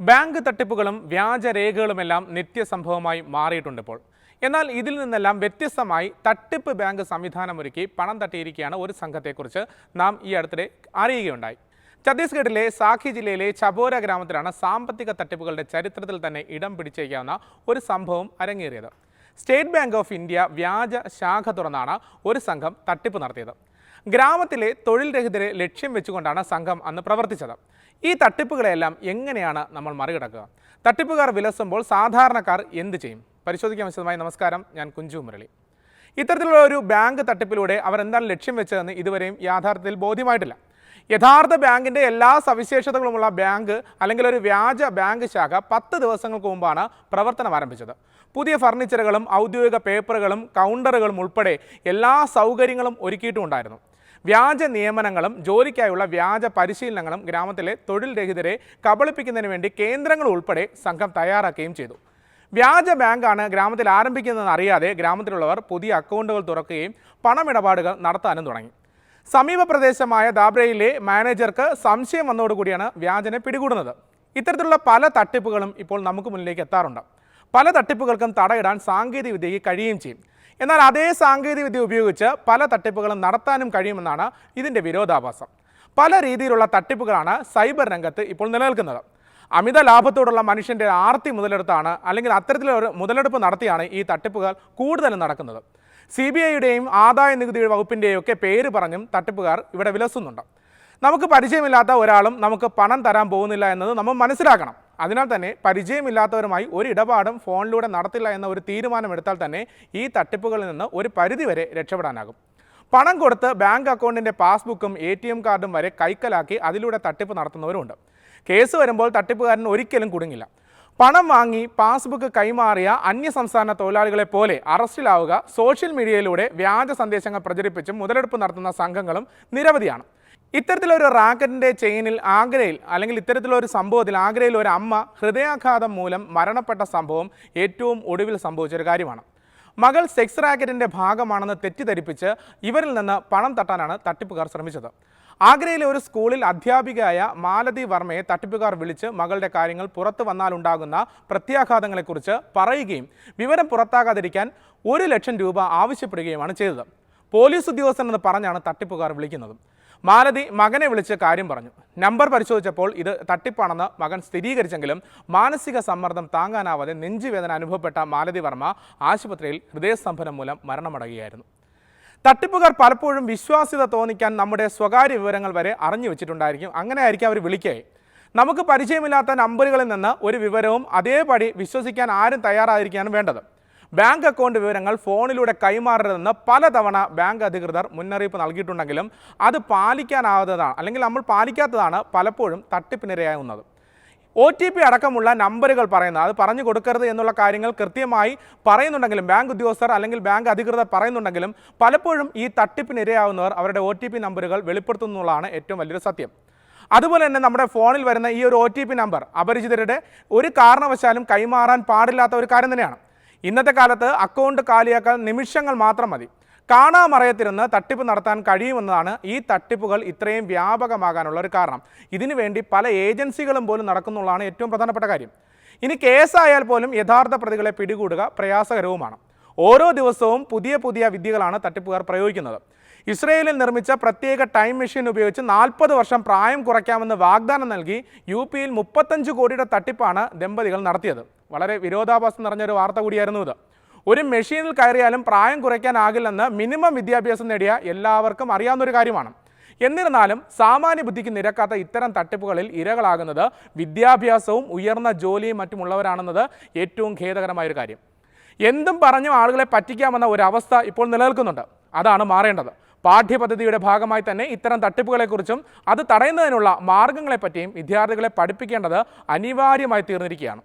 Bank തട്ടിപ്പുകളും വ്യാജരേഖകളുമെല്ലാം നിത്യസംഭവമായി മാറിയിട്ടുണ്ട് ഇപ്പോൾ. എന്നാൽ ഇതിൽ നിന്നെല്ലാം വ്യത്യസ്തമായി തട്ടിപ്പ് ബാങ്ക് സംവിധാനമൊരുക്കി പണം തട്ടിയിരിക്കുകയാണ് ഒരു സംഘത്തെക്കുറിച്ച് നാം ഈ അടുത്തിടെ അറിയുകയുണ്ടായി. ഛത്തീസ്ഗഡിലെ സാഖി ജില്ലയിലെ ചബോര ഗ്രാമത്തിലാണ് സാമ്പത്തിക തട്ടിപ്പുകളുടെ ചരിത്രത്തിൽ തന്നെ ഇടം പിടിച്ചേക്കാവുന്ന ഒരു സംഭവം അരങ്ങേറിയത്. സ്റ്റേറ്റ് ബാങ്ക് ഓഫ് ഇന്ത്യ വ്യാജ ശാഖ തുറന്നാണ് ഒരു സംഘം തട്ടിപ്പ് നടത്തിയത്. ഗ്രാമത്തിലെ തൊഴിൽ രഹിതരെ ലക്ഷ്യം വെച്ചുകൊണ്ടാണ് സംഘം അന്ന് പ്രവർത്തിച്ചത്. ഈ തട്ടിപ്പുകളെല്ലാം എങ്ങനെയാണ് നമ്മൾ മറികടക്കുക? തട്ടിപ്പുകാർ വിലസുമ്പോൾ സാധാരണക്കാർ എന്ത് ചെയ്യും? പരിശോധിക്കാൻ വിശദമായി നമസ്കാരം. ഞാൻ കുഞ്ചു മുരളി. ഇത്തരത്തിലുള്ള ഒരു ബാങ്ക് തട്ടിപ്പിലൂടെ അവർ എന്താണ് ലക്ഷ്യം വെച്ചതെന്ന് ഇതുവരെയും യാഥാർത്ഥ്യത്തിൽ ബോധ്യമായിട്ടില്ല. യഥാർത്ഥ ബാങ്കിന്റെ എല്ലാ സവിശേഷതകളുമുള്ള ബാങ്ക് അല്ലെങ്കിൽ ഒരു വ്യാജ ബാങ്ക് ശാഖ പത്ത് ദിവസങ്ങൾക്ക് മുമ്പാണ് പ്രവർത്തനം ആരംഭിച്ചത്. പുതിയ ഫർണിച്ചറുകളും ഔദ്യോഗിക പേപ്പറുകളും കൗണ്ടറുകളും ഉൾപ്പെടെ എല്ലാ സൗകര്യങ്ങളും ഒരുക്കിയിട്ടുമുണ്ടായിരുന്നു വ്യാജ നിയമനങ്ങളും ജോലിക്കായുള്ള വ്യാജ പരിശീലനങ്ങളും ഗ്രാമത്തിലെ തൊഴിൽ രഹിതരെ കബളിപ്പിക്കുന്നതിന് വേണ്ടി കേന്ദ്രങ്ങൾ ഉൾപ്പെടെ സംഘം തയ്യാറാക്കുകയും ചെയ്തു. വ്യാജ ബാങ്കാണ് ഗ്രാമത്തിൽ ആരംഭിക്കുന്നതെന്ന് അറിയാതെ ഗ്രാമത്തിലുള്ളവർ പുതിയ അക്കൗണ്ടുകൾ തുറക്കുകയും പണമിടപാടുകൾ നടത്താനും തുടങ്ങി. സമീപ പ്രദേശമായ ദാബ്രയിലെ മാനേജർക്ക് സംശയം വന്നതോടുകൂടിയാണ് വ്യാജനെ പിടികൂടുന്നത്. ഇത്തരത്തിലുള്ള പല തട്ടിപ്പുകളും ഇപ്പോൾ നമുക്ക് മുന്നിലേക്ക് എത്താറുണ്ട്. പല തട്ടിപ്പുകൾക്കും തടയിടാൻ സാങ്കേതികവിദ്യയ്ക്ക് കഴിയുകയും ചെയ്യും. എന്നാൽ അതേ സാങ്കേതികവിദ്യ ഉപയോഗിച്ച് പല തട്ടിപ്പുകളും നടത്താനും കഴിയുമെന്നാണ് ഇതിന്റെ വിരോധാഭാസം. പല രീതിയിലുള്ള തട്ടിപ്പുകളാണ് സൈബർ രംഗത്ത് ഇപ്പോൾ നിലനിൽക്കുന്നത്. അമിത ലാഭത്തോടുള്ള മനുഷ്യന്റെ ആർത്തി മുതലെടുത്താണ് അല്ലെങ്കിൽ അത്തരത്തിലൊരു മുതലെടുപ്പ് നടത്തിയാണ് ഈ തട്ടിപ്പുകൾ കൂടുതലും നടക്കുന്നത്. സി ബി ഐയുടെയും ആദായ നികുതി വകുപ്പിന്റെയും ഒക്കെ പേര് പറഞ്ഞും തട്ടിപ്പുകാർ ഇവിടെ വിലസുന്നുണ്ട്. നമുക്ക് പരിചയമില്ലാത്ത ഒരാളും നമുക്ക് പണം തരാൻ പോകുന്നില്ല എന്നത് നമ്മൾ മനസ്സിലാക്കണം. അതിനാൽ തന്നെ പരിചയമില്ലാത്തവരുമായി ഒരു ഇടപാടും ഫോണിലൂടെ നടത്തില്ല എന്ന ഒരു തീരുമാനമെടുത്താൽ തന്നെ ഈ തട്ടിപ്പുകളിൽ നിന്ന് ഒരു പരിധിവരെ രക്ഷപ്പെടാനാകും. പണം കൊടുത്ത് ബാങ്ക് അക്കൗണ്ടിന്റെ പാസ്ബുക്കും എ ടി എം കാർഡും വരെ കൈക്കലാക്കി അതിലൂടെ തട്ടിപ്പ് നടത്തുന്നവരുണ്ട് കേസ് വരുമ്പോൾ തട്ടിപ്പുകാരൻ ഒരിക്കലും കുടുങ്ങില്ല. പണം വാങ്ങി പാസ്ബുക്ക് കൈമാറിയ അന്യസംസ്ഥാന തൊഴിലാളികളെ പോലെ അറസ്റ്റിലാവുക സോഷ്യൽ മീഡിയയിലൂടെ വ്യാജ സന്ദേശങ്ങൾ പ്രചരിപ്പിച്ചും മുതലെടുപ്പ് നടത്തുന്ന സംഘങ്ങളും നിരവധിയാണ്. ഇത്തരത്തിലൊരു റാക്കറ്റിന്റെ ചെയിനിൽ ആഗ്രയിൽ അല്ലെങ്കിൽ ഇത്തരത്തിലൊരു സംഭവത്തിൽ ആഗ്രയിൽ ഒരു അമ്മ ഹൃദയാഘാതം മൂലം മരണപ്പെട്ട സംഭവം ഏറ്റവും ഒടുവിൽ സംഭവിച്ചൊരു കാര്യമാണ്. മകൾ സെക്സ് റാക്കറ്റിന്റെ ഭാഗമാണെന്ന് തെറ്റിദ്ധരിപ്പിച്ച് ഇവരിൽ നിന്ന് പണം തട്ടാനാണ് തട്ടിപ്പുകാർ ശ്രമിച്ചത്. ആഗ്രയിലെ ഒരു സ്കൂളിൽ അധ്യാപികയായ മാലതി വർമ്മയെ തട്ടിപ്പുകാർ വിളിച്ച് മകളുടെ കാര്യങ്ങൾ പുറത്തു വന്നാലുണ്ടാകുന്ന പ്രത്യാഘാതങ്ങളെക്കുറിച്ച് പറയുകയും വിവരം പുറത്താകാതിരിക്കാൻ ഒരു ലക്ഷം രൂപ ആവശ്യപ്പെടുകയുമാണ് ചെയ്തത്. പോലീസ് ഉദ്യോഗസ്ഥനെന്ന് പറഞ്ഞാണ് തട്ടിപ്പുകാർ വിളിക്കുന്നത്. മാലതി മകനെ വിളിച്ച് കാര്യം പറഞ്ഞു. നമ്പർ പരിശോധിച്ചപ്പോൾ ഇത് തട്ടിപ്പാണെന്ന് മകൻ സ്ഥിരീകരിച്ചെങ്കിലും മാനസിക സമ്മർദ്ദം താങ്ങാനാവാതെ നെഞ്ചുവേദന അനുഭവപ്പെട്ട മാലതി വർമ്മ ആശുപത്രിയിൽ ഹൃദയസ്തംഭനം മൂലം മരണമടയുകയായിരുന്നു. തട്ടിപ്പുകാർ പലപ്പോഴും വിശ്വാസ്യത തോന്നിക്കാൻ നമ്മുടെ സ്വകാര്യ വിവരങ്ങൾ വരെ അറിഞ്ഞു വെച്ചിട്ടുണ്ടായിരിക്കും. അങ്ങനെ ആയിരിക്കും അവർ വിളിക്കേ. നമുക്ക് പരിചയമില്ലാത്ത നമ്പറുകളിൽ നിന്ന് ഒരു വിവരവും അതേപടി വിശ്വസിക്കാൻ ആരും തയ്യാറായിരിക്കാനും വേണ്ടത്. ബാങ്ക് അക്കൗണ്ട് വിവരങ്ങൾ ഫോണിലൂടെ കൈമാറരുതെന്ന് പലതവണ ബാങ്ക് അധികൃതർ മുന്നറിയിപ്പ് നൽകിയിട്ടുണ്ടെങ്കിലും അത് പാലിക്കാനാവാത്തതാണ് അല്ലെങ്കിൽ നമ്മൾ പാലിക്കാത്തതാണ് പലപ്പോഴും തട്ടിപ്പിനിരയാകുന്നത് ഒ ടി പി അടക്കമുള്ള നമ്പറുകൾ പറയുന്നത് അത് പറഞ്ഞു കൊടുക്കരുത് എന്നുള്ള കാര്യങ്ങൾ കൃത്യമായി പറയുന്നുണ്ടെങ്കിലും ബാങ്ക് ഉദ്യോഗസ്ഥർ അല്ലെങ്കിൽ ബാങ്ക് അധികൃതർ പറയുന്നുണ്ടെങ്കിലും പലപ്പോഴും ഈ തട്ടിപ്പിനിരയാവുന്നവർ അവരുടെ ഒ ടി പി നമ്പറുകൾ വെളിപ്പെടുത്തുന്നതാണ് ഏറ്റവും വലിയൊരു സത്യം. അതുപോലെ തന്നെ നമ്മുടെ ഫോണിൽ വരുന്ന ഈ ഒരു ഒ നമ്പർ അപരിചിതരുടെ ഒരു കാരണവശാലും കൈമാറാൻ പാടില്ലാത്ത ഒരു കാര്യം തന്നെയാണ്. ഇന്നത്തെ കാലത്ത് അക്കൗണ്ട് കാലിയാക്കാൻ നിമിഷങ്ങൾ മാത്രം മതി. കാണാമറയത്തിരുന്ന് തട്ടിപ്പ് നടത്താൻ കഴിയുമെന്നതാണ് ഈ തട്ടിപ്പുകൾ ഇത്രയും വ്യാപകമാകാനുള്ള ഒരു കാരണം. ഇതിനുവേണ്ടി പല ഏജൻസികളും പോലും നടക്കുന്നുള്ളതാണ് ഏറ്റവും പ്രധാനപ്പെട്ട കാര്യം. ഇനി കേസായാൽ പോലും യഥാർത്ഥ പ്രതികളെ പിടികൂടുക പ്രയാസകരവുമാണ്. ഓരോ ദിവസവും പുതിയ പുതിയ വിദ്യകളാണ് തട്ടിപ്പുകാർ പ്രയോഗിക്കുന്നത്. ഇസ്രയേലിൽ നിർമ്മിച്ച പ്രത്യേക ടൈം മെഷീൻ ഉപയോഗിച്ച് നാൽപ്പത് വർഷം പ്രായം കുറയ്ക്കാമെന്ന് വാഗ്ദാനം നൽകി യു പിയിൽ മുപ്പത്തഞ്ച് കോടിയുടെ തട്ടിപ്പാണ് ദമ്പതികൾ നടത്തിയത്. വളരെ വിരോധാഭാസം നിറഞ്ഞൊരു വാർത്ത കൂടിയായിരുന്നു ഇത്. ഒരു മെഷീനിൽ കയറിയാലും പ്രായം കുറയ്ക്കാനാകില്ലെന്ന് മിനിമം വിദ്യാഭ്യാസം നേടിയ എല്ലാവർക്കും അറിയാവുന്നൊരു കാര്യമാണ്. എന്നിരുന്നാലും സാമാന്യ ബുദ്ധിക്ക് നിരക്കാത്ത ഇത്തരം തട്ടിപ്പുകളിൽ ഇരകളാകുന്നത് വിദ്യാഭ്യാസവും ഉയർന്ന ജോലിയും മറ്റുമുള്ളവരാണെന്നത് ഏറ്റവും ഖേദകരമായൊരു കാര്യം. എന്തും പറഞ്ഞു ആളുകളെ പറ്റിക്കാമെന്ന ഒരു അവസ്ഥ ഇപ്പോൾ നിലനിൽക്കുന്നുണ്ട്. അതാണ് മാറേണ്ടത്. പാഠ്യപദ്ധതിയുടെ ഭാഗമായി തന്നെ ഇത്തരം തട്ടിപ്പുകളെക്കുറിച്ചും അത് തടയുന്നതിനുള്ള മാർഗങ്ങളെപ്പറ്റിയും വിദ്യാർത്ഥികളെ പഠിപ്പിക്കേണ്ടത് അനിവാര്യമായി തീർന്നിരിക്കുകയാണ്.